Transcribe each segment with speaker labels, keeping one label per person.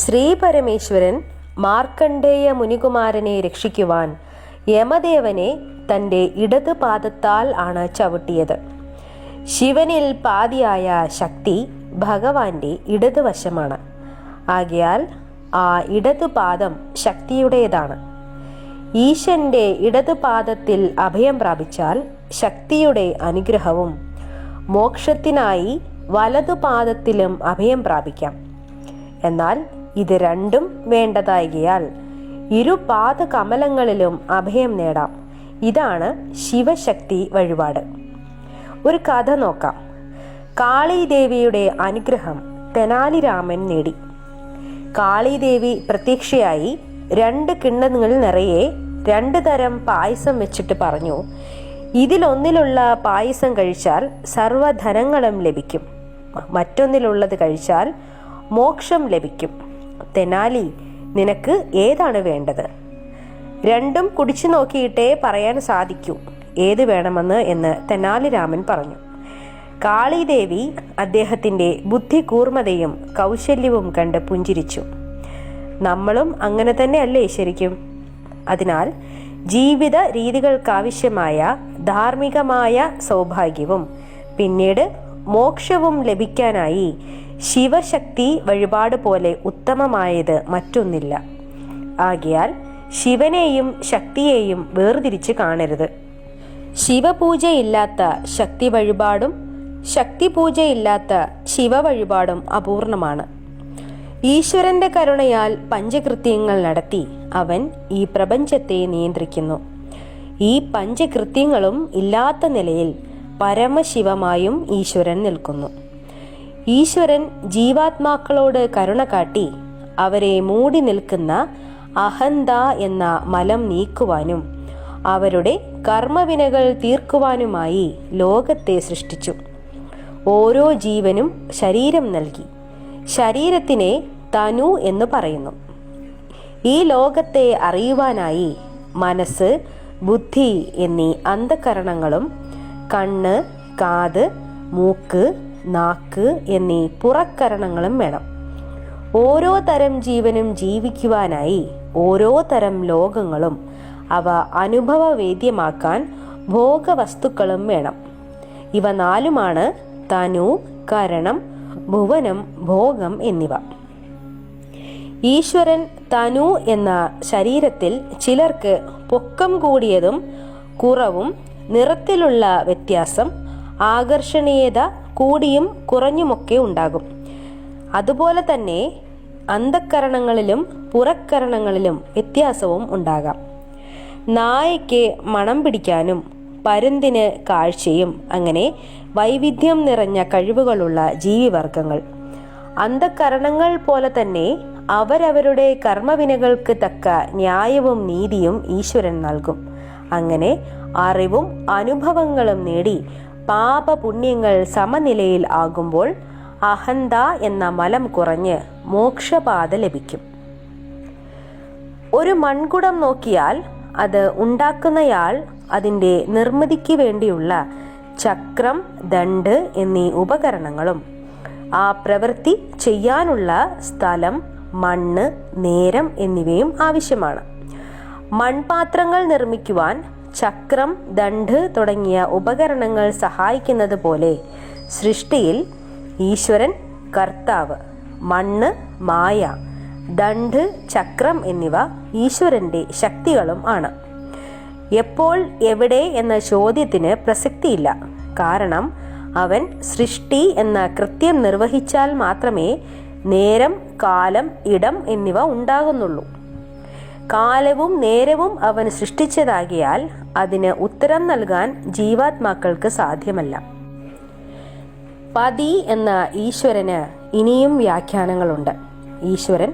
Speaker 1: ശ്രീപരമേശ്വരൻ മാർക്കണ്ഡേയ മുനികുമാരനെ രക്ഷിക്കുവാൻ യമദേവനെ തന്റെ ഇടത് പാദത്താൽ ആണ് ചവിട്ടിയത്. ശിവനിൽ പാതിയായ ശക്തി ഭഗവാന്റെ ഇടതുവശമാണ് ആകയാൽ ആ ഇടതുപാദം ശക്തിയുടേതാണ്. ഈശന്റെ ഇടതുപാദത്തിൽ അഭയം പ്രാപിച്ചാൽ ശക്തിയുടെ അനുഗ്രഹവും മോക്ഷത്തിനായി വലതുപാദത്തിലും അഭയം പ്രാപിക്കാം. എന്നാൽ ഇത് രണ്ടും വേണ്ടതായികയാൽ ഇരു പാദകമലങ്ങളിലും അഭയം നേടാം. ഇതാണ് ശിവശക്തി വഴിപാട്. ഒരു കഥ നോക്കാം. കാളീദേവിയുടെ അനുഗ്രഹം തെനാലിരാമൻ നേടി. കാളീദേവി പ്രത്യക്ഷയായി രണ്ട് കിണ്ണങ്ങൾ നിറയെ രണ്ട് തരം പായസം വെച്ചിട്ട് പറഞ്ഞു ഇതിലൊന്നിലുള്ള പായസം കഴിച്ചാൽ സർവധനങ്ങളും ലഭിക്കും. മറ്റൊന്നിലുള്ളത് കഴിച്ചാൽ മോക്ഷം ലഭിക്കും. തെനാലി നിനക്ക് ഏതാണ് വേണ്ടത്? രണ്ടും കുടിച്ചു നോക്കിയിട്ടേ പറയാൻ സാധിക്കൂ. ഏത് വേണമെന്ന് എന്ന് തെനാലിരാമൻ പറഞ്ഞു. കാളിദേവി അദ്ദേഹത്തിന്റെ ബുദ്ധി കൂർമ്മതയും കൗശല്യവും കണ്ട് പുഞ്ചിരിച്ചു. നമ്മളും അങ്ങനെ തന്നെയല്ലേ ശരിക്കും? അതിനാൽ ജീവിത രീതികൾക്കാവശ്യമായ ധാർമ്മികമായ സൗഭാഗ്യവും പിന്നീട് മോക്ഷവും ലഭിക്കാനായി ശിവശക്തി വഴിപാട് പോലെ ഉത്തമമായത് മറ്റൊന്നില്ല. ആകിയാൽ ശിവനെയും ശക്തിയെയും വേർതിരിച്ച് കാണരുത്. ശിവപൂജയില്ലാത്ത ശക്തി വഴിപാടും ശക്തി പൂജയില്ലാത്ത ശിവ വഴിപാടും അപൂർണമാണ്. ഈശ്വരന്റെ കരുണയാൽ പഞ്ചകൃത്യങ്ങൾ നടത്തി അവൻ ഈ പ്രപഞ്ചത്തെ നിയന്ത്രിക്കുന്നു. ഈ പഞ്ചകൃത്യങ്ങളും ഇല്ലാത്ത നിലയിൽ പരമശിവമായും ഈശ്വരൻ നിൽക്കുന്നു. ഈശ്വരൻ ജീവാത്മാക്കളോട് കരുണ കാട്ടി അവരെ മൂടി നിൽക്കുന്ന അഹന്ത എന്ന മലം നീക്കുവാനും അവരുടെ കർമ്മവിനകൾ തീർക്കുവാനുമായി ലോകത്തെ സൃഷ്ടിച്ചു. ഓരോ ജീവനും ശരീരം നൽകി. ശരീരത്തിനെ തനു എന്ന് പറയുന്നു. ഈ ലോകത്തെ അറിയുവാനായി മനസ്സ് ബുദ്ധി എന്നീ അന്ധകരണങ്ങളും കണ്ണ് കാത് മൂക്ക് നാക്ക് എന്നീ പുറക്കരണങ്ങളും വേണം. ഓരോ തരം ജീവനും ജീവിക്കുവാനായി ഓരോ തരം ലോകങ്ങളും അവ അനുഭവവേദ്യമാക്കാൻ ഭോഗവസ്തുക്കളും വേണം. ഇവ നാലുമാണ് തനു കരണം ഭുവനം ഭോഗം എന്നിവ. ഈശ്വരൻ തനു എന്ന ശരീരത്തിൽ ചിലർക്ക് പൊക്കം കൂടിയതും കുറവും നിറത്തിലുള്ള വ്യത്യാസം ആകർഷണീയത കൂടിയും കുറഞ്ഞുമൊക്കെ ഉണ്ടാകും. അതുപോലെ തന്നെ അന്ധക്കരണങ്ങളിലും പുറക്കരണങ്ങളിലും വ്യത്യാസവും ഉണ്ടാകാം. നായയ്ക്ക് മണം പിടിക്കാനും പരുന്തിന് കാഴ്ചയും അങ്ങനെ വൈവിധ്യം നിറഞ്ഞ കഴിവുകളുള്ള ജീവിവർഗങ്ങൾ. അന്ധകരണങ്ങൾ പോലെ തന്നെ അവരവരുടെ കർമ്മവിനകൾക്ക് തക്ക ന്യായവും നീതിയും ഈശ്വരൻ നൽകും. അങ്ങനെ അറിവും അനുഭവങ്ങളും നേടി പാപപുണ്യങ്ങൾ സമനിലയിൽ ആകുമ്പോൾ അഹന്ത എന്ന മലം കുറഞ്ഞ് മോക്ഷപാത ലഭിക്കും. ഒരു മൺകുടം നോക്കിയാൽ അത് ഉണ്ടാക്കുന്നയാൾ അതിന്റെ നിർമ്മിതിക്ക് വേണ്ടിയുള്ള ചക്രം ദണ്ട് എന്നീ ഉപകരണങ്ങളും ആ പ്രവൃത്തി ചെയ്യാനുള്ള സ്ഥലം മണ്ണ് നേരം എന്നിവയും ആവശ്യമാണ്. മൺപാത്രങ്ങൾ നിർമ്മിക്കുവാൻ ചക്രം ദണ്ട് തുടങ്ങിയ ഉപകരണങ്ങൾ സഹായിക്കുന്നത് പോലെ സൃഷ്ടിയിൽ ഈശ്വരൻ കർത്താവ് മണ്ണ് മായ ദണ്ട് ചക്രം എന്നിവ ഈശ്വരന്റെ ശക്തികളും ആണ്. എപ്പോൾ എവിടെ എന്ന ചോദ്യത്തിന് പ്രസക്തിയില്ല. കാരണം അവൻ സൃഷ്ടി എന്ന കൃത്യം നിർവഹിച്ചാൽ മാത്രമേ നേരം കാലം ഇടം എന്നിവ ഉണ്ടാകുന്നുള്ളൂ. കാലവും നേരവും അവൻ സൃഷ്ടിച്ചതാകിയാൽ അതിന് ഉത്തരം നൽകാൻ ജീവാത്മാക്കൾക്ക് സാധ്യമല്ല. പതി എന്ന ഈശ്വരന് ഇനിയും വ്യാഖ്യാനങ്ങളുണ്ട്. ഈശ്വരൻ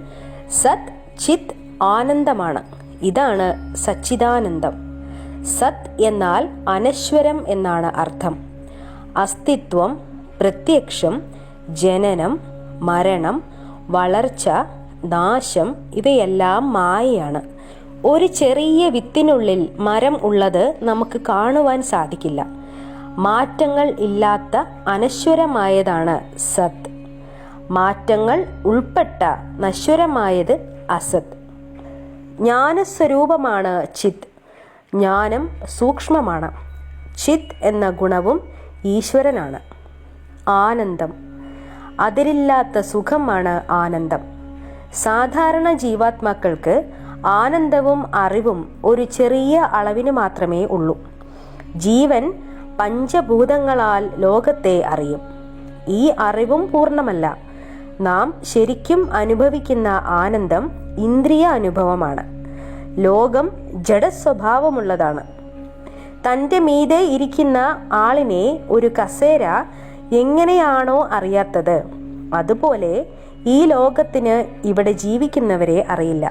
Speaker 1: സത് ചിത് ആനന്ദമാണ്. ഇതാണ് സച്ചിദാനന്ദം. സത് എന്നാൽ അനശ്വരം എന്നാണ് അർത്ഥം. അസ്തിത്വം പ്രത്യക്ഷം ജനനം മരണം വളർച്ച നാശം ഇവയെല്ലാം മായയാണ്. ഒരു ചെറിയ വിത്തിനുള്ളിൽ മരം ഉള്ളത് നമുക്ക് കാണുവാൻ സാധിക്കില്ല. മാറ്റങ്ങൾ ഇല്ലാത്ത അനശ്വരമായതാണ് സത്. മാറ്റങ്ങൾ ഉൾപ്പെട്ട നശ്വരമായത് അസത്. ജ്ഞാനസ്വരൂപമാണ് ചിത്. ജ്ഞാനം സൂക്ഷ്മമാണ്. ചിത് എന്ന ഗുണവും ഈശ്വരനാണ്. ആനന്ദം. അതിരില്ലാത്ത സുഖമാണ് ആനന്ദം. സാധാരണ ജീവാത്മാക്കൾക്ക് ആനന്ദവും അറിവും ഒരു ചെറിയ അളവിന് മാത്രമേ ഉള്ളൂ. ജീവൻ പഞ്ചഭൂതങ്ങളാൽ ലോകത്തെ അറിയും. ഈ അറിവും പൂർണമല്ല. നാം ശരിക്കും അനുഭവിക്കുന്ന ആനന്ദം ഇന്ദ്രിയ അനുഭവമാണ്. ലോകം ജഡസ്വഭാവമുള്ളതാണ്. തന്റെ മീതെ ഇരിക്കുന്ന ആളിനെ ഒരു കസേര എങ്ങനെയാണോ അറിയാത്തത് അതുപോലെ ഈ ലോകത്തിന് ഇവിടെ ജീവിക്കുന്നവരെ അറിയില്ല.